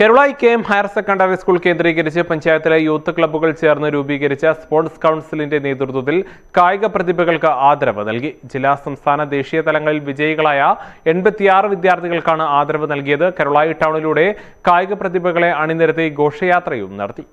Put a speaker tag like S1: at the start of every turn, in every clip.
S1: Karulai K M higher secondary school കേന്ദ്രീകരിച്ച് പഞ്ചായത്തിലെ youth ക്ലബ്ബുകൾ ചേർന്ന് രൂപീകരിച്ച സ്പോർട്സ് കൗൺസിലിന്റെ നേതൃത്വത്തിൽ കായിക പ്രതിഭകൾക്ക് ആദരവ് നൽകി. ജില്ലാ സംസ്ഥാന ദേശീയ തലങ്ങളിൽ വിജയികളായ എൺപത്തിയാറ് വിദ്യാർത്ഥികൾക്കാണ് ആദരവ് നൽകിയത്. കേരളായി ടൗണിലൂടെ കായിക പ്രതിഭകളെ അണിനിരത്തി ഘോഷയാത്രയും നടത്തി.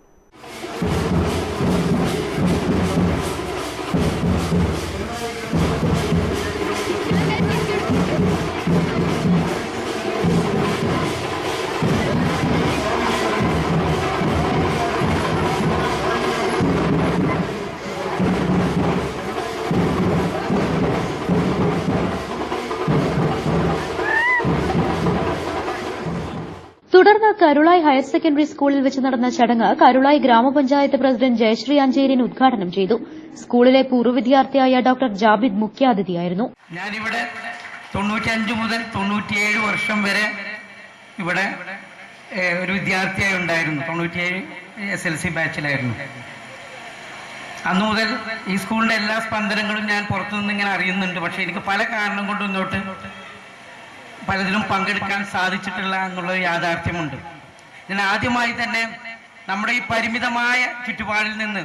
S2: തുടർന്ന് കരുളായി ഹയർ സെക്കൻഡറി സ്കൂളിൽ വെച്ച് നടന്ന ചടങ്ങ് കരുളായി ഗ്രാമപഞ്ചായത്ത് പ്രസിഡന്റ് ജയശ്രീ അഞ്ചേരിൻ ഉദ്ഘാടനം ചെയ്തു. സ്കൂളിലെ പൂർവ വിദ്യാർത്ഥിയായ ഡോക്ടർ ജാബിദ് മുഖ്യാതിഥിയായിരുന്നു.
S3: ഞാനിവിടെ തൊണ്ണൂറ്റിയഞ്ച് മുതൽ തൊണ്ണൂറ്റിയേഴ് വർഷം വരെ ഇവിടെ ഒരു വിദ്യാർത്ഥിയായി ഉണ്ടായിരുന്നു. തൊണ്ണൂറ്റിയേഴ് എസ് എൽ സി ബാച്ചിലായിരുന്നു. അന്നു മുതൽ ഈ സ്കൂളിന്റെ എല്ലാ സ്പന്ദനങ്ങളും ഞാൻ പുറത്തുനിന്ന് ഇങ്ങനെ അറിയുന്നുണ്ട്. പക്ഷേ എനിക്ക് പല കാരണം കൊണ്ടും ഇങ്ങോട്ട് പലതിലും പങ്കെടുക്കാൻ സാധിച്ചിട്ടില്ല എന്നുള്ള യാഥാർത്ഥ്യമുണ്ട്. ഞാൻ ആദ്യമായി തന്നെ നമ്മുടെ ഈ പരിമിതമായ ചുറ്റുപാടിൽ നിന്ന്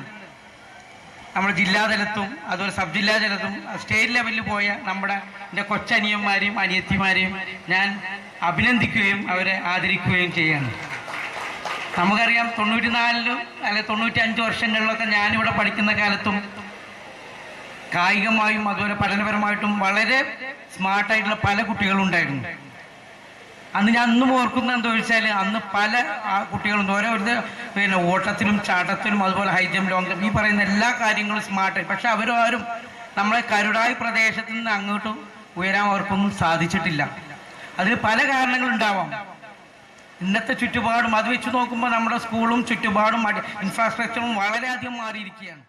S3: നമ്മുടെ ജില്ലാതലത്തും അതുപോലെ സബ് ജില്ലാതലത്തും സ്റ്റേറ്റ് ലെവലിൽ പോയ നമ്മുടെ എന്റെ കൊച്ചനിയന്മാരെയും അനിയത്തിമാരെയും ഞാൻ അഭിനന്ദിക്കുകയും അവരെ ആദരിക്കുകയും ചെയ്യാണ് നമുക്കറിയാം തൊണ്ണൂറ്റിനാലിലും അല്ലെ തൊണ്ണൂറ്റി അഞ്ച് വർഷങ്ങളിലൊക്കെ ഞാനിവിടെ പഠിക്കുന്ന കാലത്തും കായികമായും അതുപോലെ പഠനപരമായിട്ടും വളരെ സ്മാർട്ടായിട്ടുള്ള പല കുട്ടികളും ഉണ്ടായിരുന്നു. അന്ന് ഞാൻ അന്നും ഓർക്കുന്ന എന്താ വെച്ചാൽ അന്ന് പല ആ കുട്ടികളും ഓരോ പിന്നെ ഓട്ടത്തിലും ചാട്ടത്തിലും അതുപോലെ ഹൈജം ലോങ് ജമ്പ് ഈ പറയുന്ന എല്ലാ കാര്യങ്ങളും സ്മാർട്ടായി പക്ഷെ അവരും ആരും നമ്മളെ കരുടായി പ്രദേശത്ത് നിന്ന് അങ്ങോട്ടും ഉയരാൻ അവർക്കൊന്നും സാധിച്ചിട്ടില്ല. അതിന് പല കാരണങ്ങളുണ്ടാവാം ഇന്നത്തെ ചുറ്റുപാടും അത് വെച്ച് നോക്കുമ്പോൾ നമ്മുടെ സ്കൂളും ചുറ്റുപാടും ഇൻഫ്രാസ്ട്രക്ചറും വളരെയധികം മാറിയിരിക്കുകയാണ്.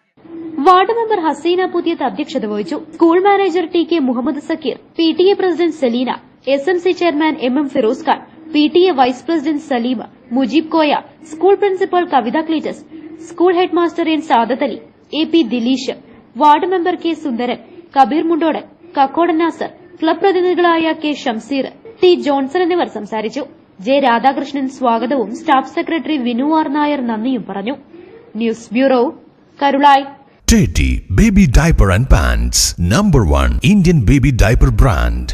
S2: വാർഡ് മെമ്പർ ഹസീന പുതിയത് അധ്യക്ഷത വഹിച്ചു. School manager T K Muhammad Zakir P T A president Salina S M C chairman M M Firoz Khan P T A vice president Saleema Mujeeb Koya school principal Kavitha Cletus school head master N Sadath Ali A P Dileesh ward member K Sundaran Kabeer Mundodan Kakkodan Nasar club പ്രതിനിധികളായ K Shamseer T Johnson എന്നിവർ സംസാരിച്ചു. J Radhakrishnan സ്വാഗതവും staff secretary Vinu R Nair നന്ദിയും പറഞ്ഞു. News bureau Karulai
S4: Teddy Baby Diaper and Pants Number One Indian Baby Diaper Brand